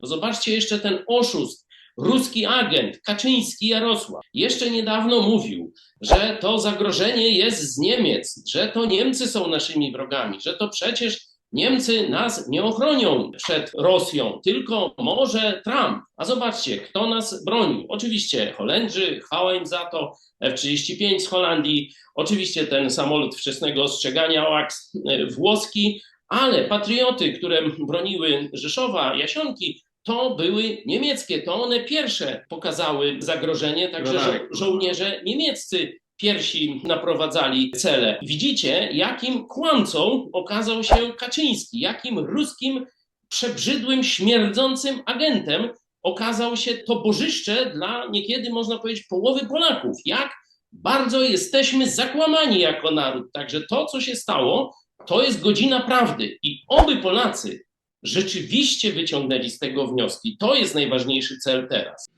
To zobaczcie jeszcze ten oszust, ruski agent, Kaczyński Jarosław. Jeszcze niedawno mówił, że to zagrożenie jest z Niemiec, że to Niemcy są naszymi wrogami, że to przecież Niemcy nas nie ochronią przed Rosją, tylko może Trump. A zobaczcie, kto nas bronił. Oczywiście Holendrzy, chwała im za to, F-35 z Holandii, oczywiście ten samolot wczesnego ostrzegania OAX e, włoski, ale patrioty, które broniły Rzeszowa, Jasionki, to były niemieckie, to one pierwsze pokazały zagrożenie, także żo- żołnierze niemieccy pierwsi naprowadzali cele. Widzicie, jakim kłamcą okazał się Kaczyński, jakim ruskim, przebrzydłym, śmierdzącym agentem okazał się to bożyszcze dla niekiedy, można powiedzieć, połowy Polaków. Jak bardzo jesteśmy zakłamani jako naród. Także to, co się stało, to jest godzina prawdy i oby Polacy rzeczywiście wyciągnęli z tego wnioski. To jest najważniejszy cel teraz.